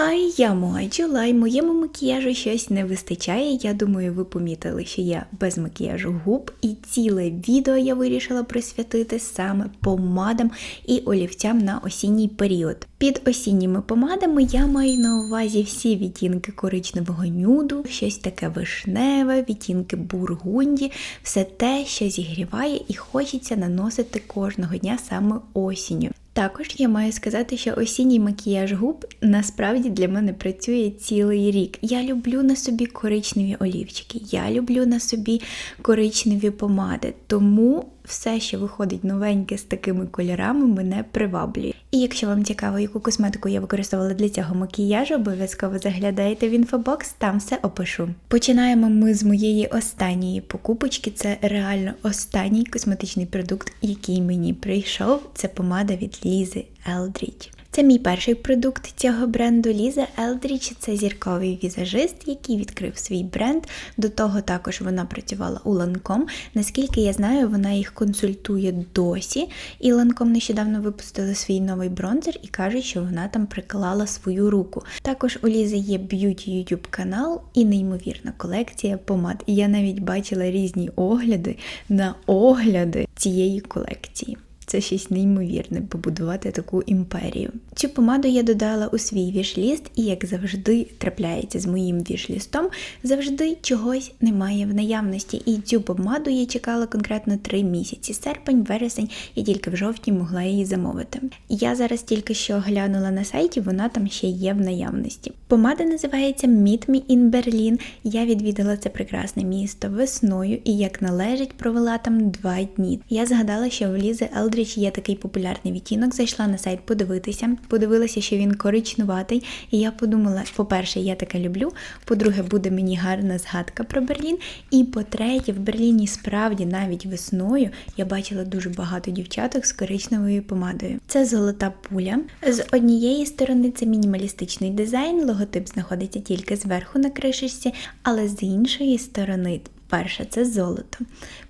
Хай, я Моджула, і моєму макіяжу щось не вистачає. Я думаю, ви помітили, що я без макіяжу губ, і ціле відео я вирішила присвятити саме помадам і олівцям на осінній період. Під осінніми помадами я маю на увазі всі відтінки коричневого нюду, щось таке вишневе, відтінки бургунді, все те, що зігріває і хочеться наносити кожного дня саме осінню. Також я маю сказати, що осінній макіяж губ насправді для мене працює цілий рік. Я люблю на собі коричневі олівчики, я люблю на собі коричневі помади, тому все, що виходить новеньке з такими кольорами, мене приваблює. І якщо вам цікаво, яку косметику я використовувала для цього макіяжу, обов'язково заглядайте в інфобокс, там все опишу. Починаємо ми з моєї останньої покупочки. Це реально останній косметичний продукт, який мені прийшов. Це помада від Лізи Елдріч. Це мій перший продукт цього бренду Ліза Елдріч. Це зірковий візажист, який відкрив свій бренд. До того також вона працювала у Ланком. Наскільки я знаю, вона їх консультує досі. І Ланком нещодавно випустили свій новий бронзер і кажуть, що вона там приклала свою руку. Також у Лізи є б'юті YouTube канал і неймовірна колекція помад. І я навіть бачила різні огляди на огляди цієї колекції. Це щось неймовірне побудувати таку імперію. Цю помаду я додала у свій вішліст, і, як завжди, трапляється з моїм вішлістом, завжди чогось немає в наявності. І цю помаду я чекала конкретно 3 місяці. Серпень, вересень, і тільки в жовтні могла її замовити. Я зараз тільки що глянула на сайті, вона там ще є в наявності. Помада називається Meet Me in Berlin. Я відвідала це прекрасне місто весною і, як належить, провела там 2 дні. Я згадала, що в Лізи Елдрі Елдріч є такий популярний відтінок, зайшла на сайт подивитися, подивилася, що він коричнуватий, і я подумала: по-перше, я таке люблю. По-друге, буде мені гарна згадка про Берлін. І по-третє, в Берліні справді навіть весною я бачила дуже багато дівчаток з коричневою помадою. Це золота пуля. З однієї сторони це мінімалістичний дизайн, логотип знаходиться тільки зверху на кришечці, але з іншої сторони. Перше, це золото.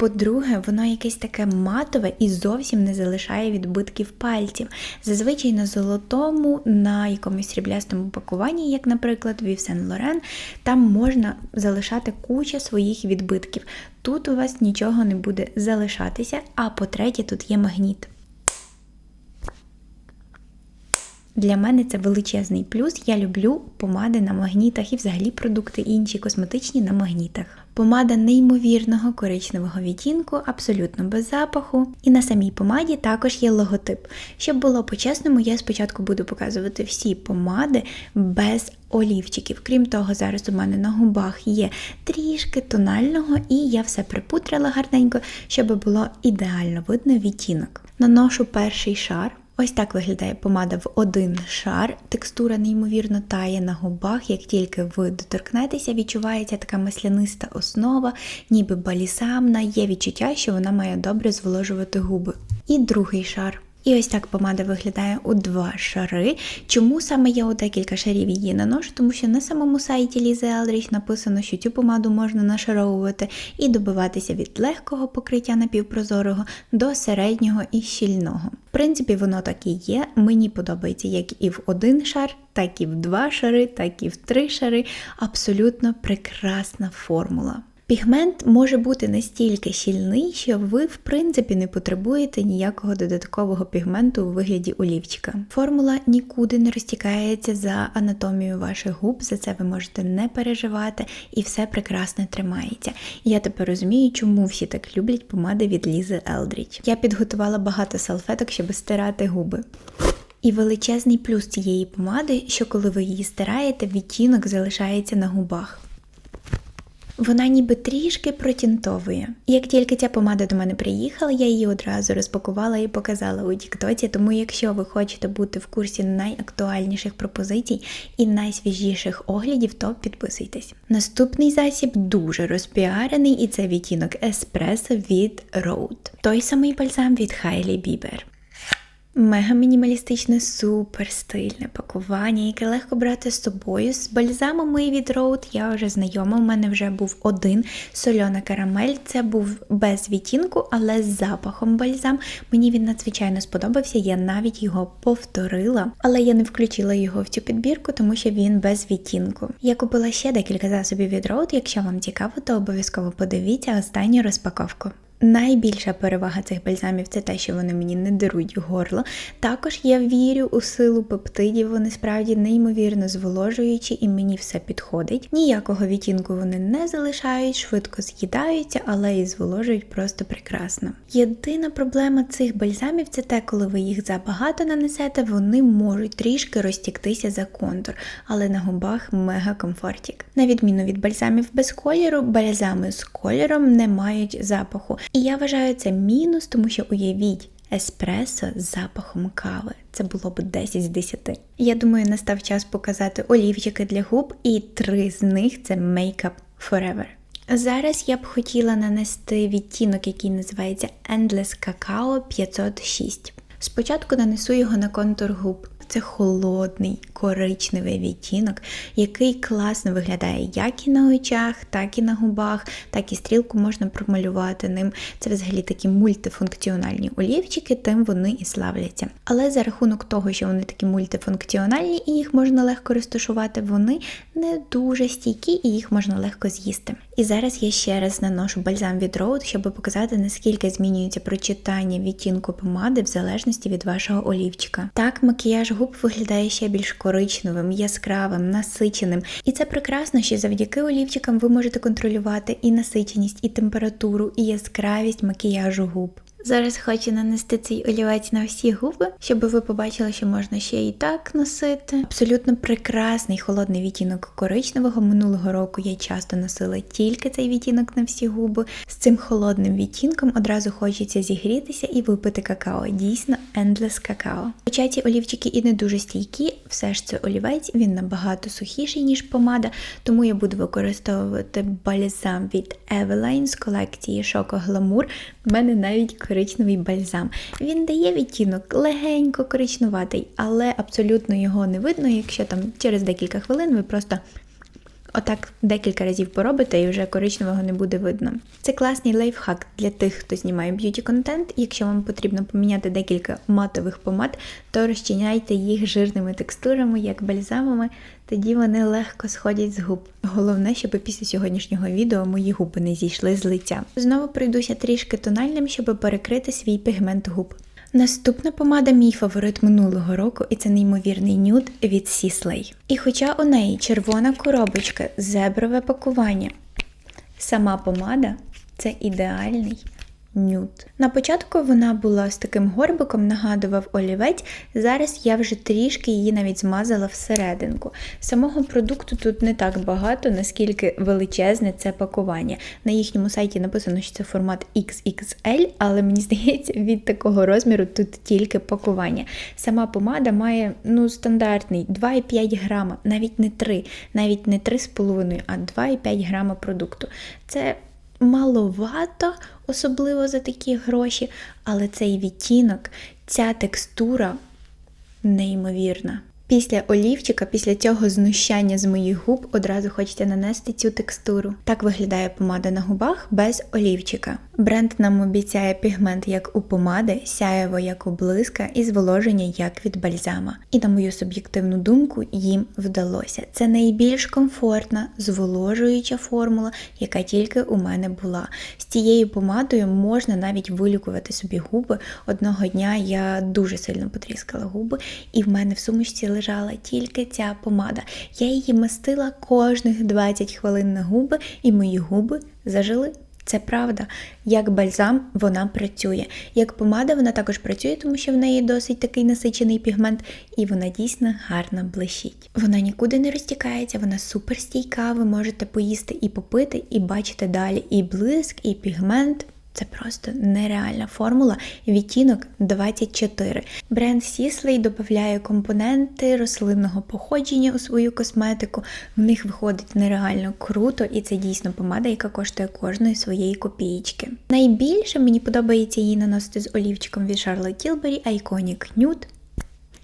По-друге, воно якесь таке матове і зовсім не залишає відбитків пальців. Зазвичай на золотому, на якомусь сріблястому пакуванні, як, наприклад, Вів Сен Лорен, там можна залишати кучу своїх відбитків. Тут у вас нічого не буде залишатися, а по-третє, тут є магніт. Для мене це величезний плюс. Я люблю помади на магнітах і взагалі продукти інші косметичні на магнітах. Помада неймовірного коричневого відтінку, абсолютно без запаху. І на самій помаді також є логотип. Щоб було по-чесному, я спочатку буду показувати всі помади без олівчиків. Крім того, зараз у мене на губах є трішки тонального, і я все припутрила гарненько, щоб було ідеально видно відтінок. Наношу перший шар. Ось так виглядає помада в один шар. Текстура неймовірно тає на губах, як тільки ви доторкнетеся, відчувається така масляниста основа, ніби балісамна, є відчуття, що вона має добре зволожувати губи. І другий шар. І ось так помада виглядає у два шари. Чому саме я у декілька шарів її наношу? Тому що на самому сайті Лізи Елдріч написано, що цю помаду можна нашаровувати і добиватися від легкого покриття напівпрозорого до середнього і щільного. В принципі, воно так і є. Мені подобається як і в один шар, так і в два шари, так і в три шари. Абсолютно прекрасна формула. Пігмент може бути настільки щільний, що ви, в принципі, не потребуєте ніякого додаткового пігменту у вигляді олівчика. Формула нікуди не розтікається за анатомією ваших губ, за це ви можете не переживати, і все прекрасно тримається. Я тепер розумію, чому всі так люблять помади від Лізи Елдріч. Я підготувала багато салфеток, щоб стирати губи. І величезний плюс цієї помади, що коли ви її стираєте, відтінок залишається на губах. Вона ніби трішки протінтовує. Як тільки ця помада до мене приїхала, я її одразу розпакувала і показала у Тіктоці. Тому, якщо ви хочете бути в курсі найактуальніших пропозицій і найсвіжіших оглядів, то підписуйтесь. Наступний засіб дуже розпіарений, і це відтінок еспресо від Rode. Той самий бальзам від Hailey Bieber. Мега мінімалістичне, супер стильне пакування, яке легко брати з собою. З бальзамами від Rode я вже знайома. У мене вже був один сольона карамель. Це був без відтінку, але з запахом бальзам. Мені він надзвичайно сподобався. Я навіть його повторила, але я не включила його в цю підбірку, тому що він без відтінку. Я купила ще декілька засобів від Rode. Якщо вам цікаво, то обов'язково подивіться останню розпаковку. Найбільша перевага цих бальзамів це те, що вони мені не дарують горло. Також я вірю у силу пептидів, вони справді неймовірно зволожуючі і мені все підходить. Ніякого відтінку вони не залишають, швидко з'їдаються, але і зволожують просто прекрасно. Єдина проблема цих бальзамів це те, коли ви їх забагато нанесете, вони можуть трішки розтіктися за контур, але на губах мега комфортік. На відміну від бальзамів без кольору, бальзами з кольором не мають запаху. І я вважаю це мінус, тому що уявіть. Еспресо з запахом кави. Це було б 10 з 10. Я думаю, настав час показати олівчики для губ, і три з них це Makeup Forever. Зараз я б хотіла нанести відтінок, який називається Endless Cacao 506. Спочатку нанесу його на контур губ. Це холодний коричневий відтінок, який класно виглядає як і на очах, так і на губах, так і стрілку можна промалювати ним. Це взагалі такі мультифункціональні олівчики, тим вони і славляться. Але за рахунок того, що вони такі мультифункціональні і їх можна легко розташувати, вони не дуже стійкі і їх можна легко з'їсти. І зараз я ще раз наношу бальзам від Rode, щоб показати, наскільки змінюється прочитання відтінку помади в залежності від вашого олівчика. Так, макіяж губ виглядає ще більш коричневим, яскравим, насиченим. І це прекрасно, що завдяки олівчикам ви можете контролювати і насиченість, і температуру, і яскравість макіяжу губ. Зараз хочу нанести цей олівець на всі губи, щоб ви побачили, що можна ще і так носити. Абсолютно прекрасний холодний відтінок коричневого. Минулого року я часто носила тільки цей відтінок на всі губи. З цим холодним відтінком одразу хочеться зігрітися і випити какао. Дійсно, endless какао. Хоча ці олівчики і не дуже стійкі, все ж це олівець, він набагато сухіший, ніж помада, тому я буду використовувати бальзам від Eveline з колекції Шоко Glamour. У мене навіть коричневий бальзам. Він дає відтінок легенько коричнуватий, але абсолютно його не видно, якщо там через декілька хвилин ви просто отак декілька разів поробите і вже коричневого не буде видно. Це класний лайфхак для тих, хто знімає б'юті контент. Якщо вам потрібно поміняти декілька матових помад, то розчиняйте їх жирними текстурами, як бальзамами, тоді вони легко сходять з губ. Головне, щоб після сьогоднішнього відео мої губи не зійшли з лиця. Знову пройдуся трішки тональним, щоб перекрити свій пігмент губ. Наступна помада мій фаворит минулого року, і це неймовірний нюд від Сіслей. І хоча у неї червона коробочка, зеброве пакування, сама помада це ідеальний нюд. На початку вона була з таким горбиком, нагадував олівець. Зараз я вже трішки її навіть змазала всерединку. Самого продукту тут не так багато, наскільки величезне це пакування. На їхньому сайті написано, що це формат XXL, але мені здається, від такого розміру тут тільки пакування. Сама помада має ну, стандартний 2,5 грама, навіть не 3, навіть не 3,5, а 2,5 грама продукту. Це маловато, особливо за такі гроші, але цей відтінок, ця текстура неймовірна. Після олівчика, після цього знущання з моїх губ одразу хочеться нанести цю текстуру. Так виглядає помада на губах без олівчика. Бренд нам обіцяє пігмент як у помади, сяєво як у блиска і зволоження як від бальзама. І на мою суб'єктивну думку, їм вдалося. Це найбільш комфортна, зволожуюча формула, яка тільки у мене була. З цією помадою можна навіть вилікувати собі губи. Одного дня я дуже сильно потріскала губи, і в мене в сумочці лежала тільки ця помада. Я її мастила кожних 20 хвилин на губи, і мої губи зажили. Це правда, як бальзам вона працює. Як помада вона також працює, тому що в неї досить такий насичений пігмент, і вона дійсно гарно блищить. Вона нікуди не розтікається, вона суперстійка, ви можете поїсти і попити, і бачите далі і блиск, і пігмент. Це просто нереальна формула. Відтінок 24. Бренд Сіслей додає компоненти рослинного походження у свою косметику. В них виходить нереально круто, і це дійсно помада, яка коштує кожної своєї копієчки. Найбільше мені подобається її наносити з олівчиком від Charlotte Tilbury Iconic Nude.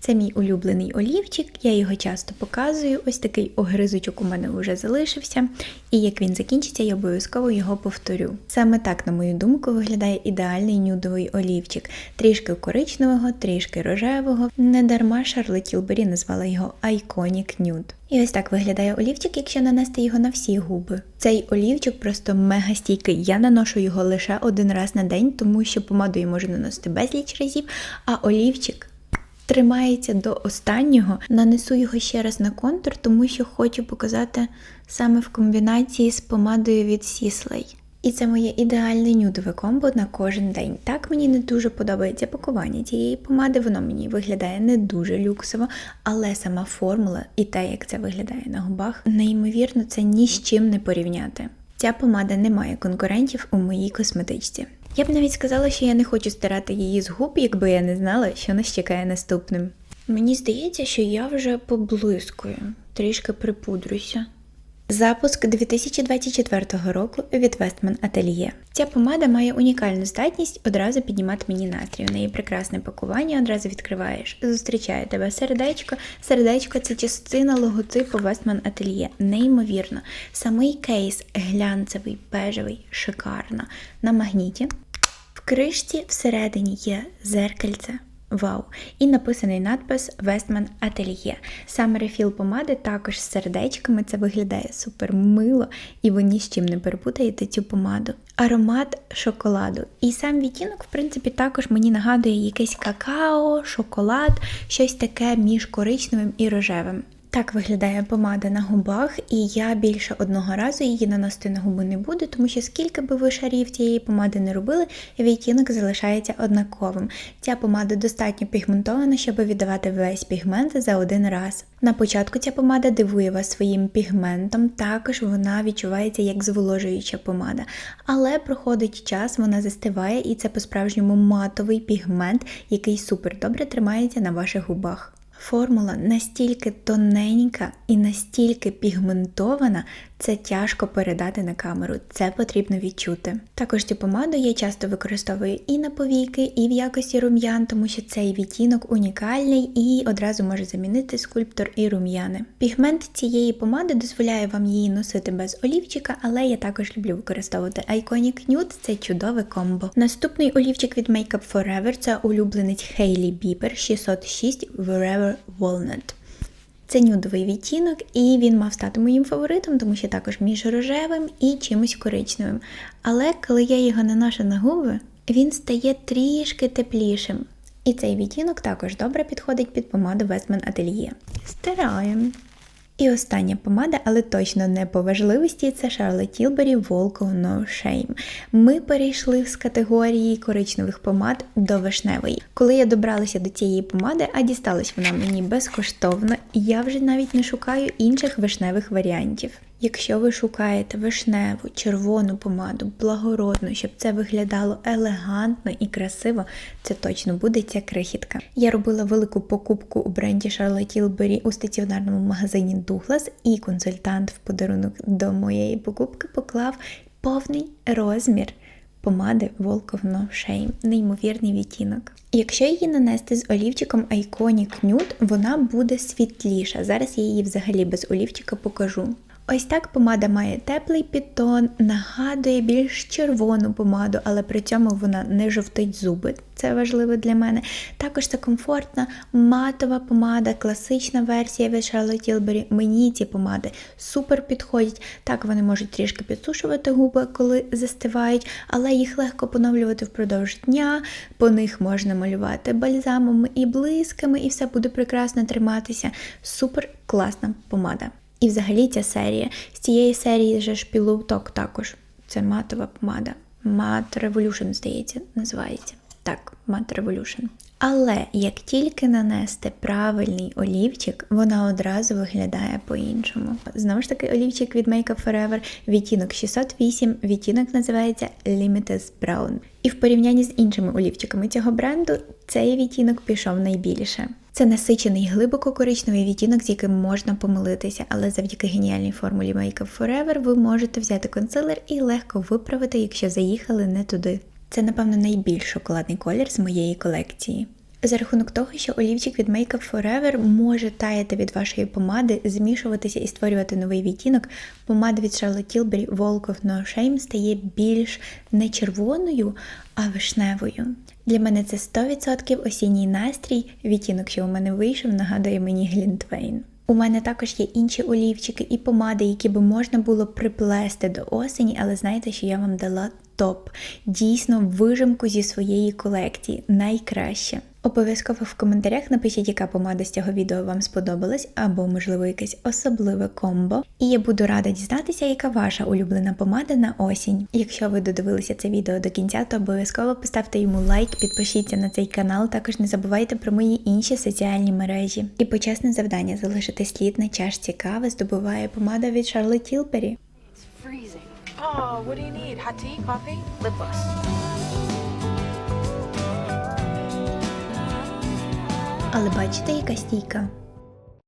Це мій улюблений олівчик, я його часто показую. Ось такий огризочок у мене вже залишився, і як він закінчиться, я обов'язково його повторю. Саме так, на мою думку, виглядає ідеальний нюдовий олівчик. Трішки коричневого, трішки рожевого. Недарма Шарлот Тілбері назвала його Iconic Nude. І ось так виглядає олівчик, якщо нанести його на всі губи. Цей олівчик просто мега стійкий. Я наношу його лише один раз на день, тому що помаду я можу наносити безліч разів, а олівчик тримається до останнього. Нанесу його ще раз на контур, тому що хочу показати саме в комбінації з помадою від Сіслей. І це моє ідеальне нюдове комбо на кожен день. Так мені не дуже подобається пакування цієї помади, воно мені виглядає не дуже люксово, але сама формула і те, як це виглядає на губах, неймовірно, це ні з чим не порівняти. Ця помада не має конкурентів у моїй косметичці. Я б навіть сказала, що я не хочу стирати її з губ, якби я не знала, що нас чекає наступним. Мені здається, що я вже поблискую, трішки припудрюся. Запуск 2024 року від Westman Atelier. Ця помада має унікальну здатність одразу піднімати мені настрій. У неї прекрасне пакування, одразу відкриваєш. Зустрічає тебе сердечко. Сердечко це частина логотипу Westman Atelier. Неймовірно. Самий кейс глянцевий, бежевий, шикарно. На магніті. Кришці всередині є зеркальце. Вау! І написаний надпис Westman Atelier. Саме рефіл помади також з сердечками. Це виглядає супер мило, і ви ні з чим не перепутаєте цю помаду. Аромат шоколаду. І сам відтінок, в принципі, також мені нагадує якесь какао, шоколад, щось таке між коричневим і рожевим. Так виглядає помада на губах, і я більше одного разу її наносити на губи не буду, тому що скільки би ви шарів цієї помади не робили, відтінок залишається однаковим. Ця помада достатньо пігментована, щоб віддавати весь пігмент за один раз. На початку ця помада дивує вас своїм пігментом, також вона відчувається як зволожуюча помада. Але проходить час, вона застиває, і це по-справжньому матовий пігмент, який супер добре тримається на ваших губах. Формула настільки тоненька і настільки пігментована, це тяжко передати на камеру, це потрібно відчути. Також цю помаду я часто використовую і на повіки, і в якості рум'ян, тому що цей відтінок унікальний і одразу може замінити скульптор і рум'яни. Пігмент цієї помади дозволяє вам її носити без олівчика, але я також люблю використовувати Iconic Nude, це чудове комбо. Наступний олівчик від Makeup Forever це улюбленець Hailey Bieber 606 Wherever Walnut. Це нюдовий відтінок, і він мав стати моїм фаворитом, тому що також між рожевим і чимось коричневим. Але коли я його наношу на губи, він стає трішки теплішим. І цей відтінок також добре підходить під помаду Westman Atelier. Стираємо. І остання помада, але точно не по важливості, це Charlotte Tilbury Volko No Shame. Ми перейшли з категорії коричневих помад до вишневої. Коли я добралася до цієї помади, а дісталась вона мені безкоштовно, я вже навіть не шукаю інших вишневих варіантів. Якщо ви шукаєте вишневу, червону помаду, благородну, щоб це виглядало елегантно і красиво, це точно буде ця крихітка. Я робила велику покупку у бренді Charlotte Tilbury у стаціонарному магазині Douglas, і консультант в подарунок до моєї покупки поклав повний розмір. Помади No Shame, неймовірний відтінок. Якщо її нанести з олівчиком Iconic Nude, вона буде світліша. Зараз я її взагалі без олівчика покажу. Ось так помада має теплий підтон, нагадує більш червону помаду, але при цьому вона не жовтить зуби. Це важливо для мене. Також це комфортна матова помада, класична версія від Charlotte Tilbury. Мені ці помади супер підходять. Так вони можуть трішки підсушувати губи, коли застивають, але їх легко поновлювати впродовж дня. По них можна малювати бальзамами і блисками, і все буде прекрасно триматися. Супер класна помада. І взагалі ця серія. З цієї серії же ж Pillow також. Це матова помада. Matte Revolution, здається, називається. Так, Matte Revolution. Але як тільки нанести правильний олівчик, вона одразу виглядає по-іншому. Знову ж таки, олівчик від Make Up Forever, відтінок 608, відтінок називається Limited Brown. І в порівнянні з іншими олівчиками цього бренду, цей відтінок пішов найбільше. Це насичений глибоко коричневий відтінок, з яким можна помилитися, але завдяки геніальній формулі Make Up Forever ви можете взяти консилер і легко виправити, якщо заїхали не туди. Це, напевно, найбільш шоколадний колір з моєї колекції. За рахунок того, що олівчик від Make Up Forever може таяти від вашої помади, змішуватися і створювати новий відтінок, помада від Charlotte Tilbury Walk of No Shame стає більш не червоною, а вишневою. Для мене це 100% осінній настрій. Відтінок, що у мене вийшов, нагадує мені Глінтвейн. У мене також є інші олівчики і помади, які би можна було приплести до осені, але знаєте, що я вам дала топ. Дійсно, вижимку зі своєї колекції. Найкраще. Обов'язково в коментарях напишіть, яка помада з цього відео вам сподобалась, або, можливо, якесь особливе комбо. І я буду рада дізнатися, яка ваша улюблена помада на осінь. Якщо ви додивилися це відео до кінця, то обов'язково поставте йому лайк, підпишіться на цей канал. Також не забувайте про мої інші соціальні мережі. І почесне завдання залишити слід на чашці кави здобуває помада від. It's freezing. Oh, what do you need? Hot tea, coffee, lip gloss. Але бачите, яка стійка?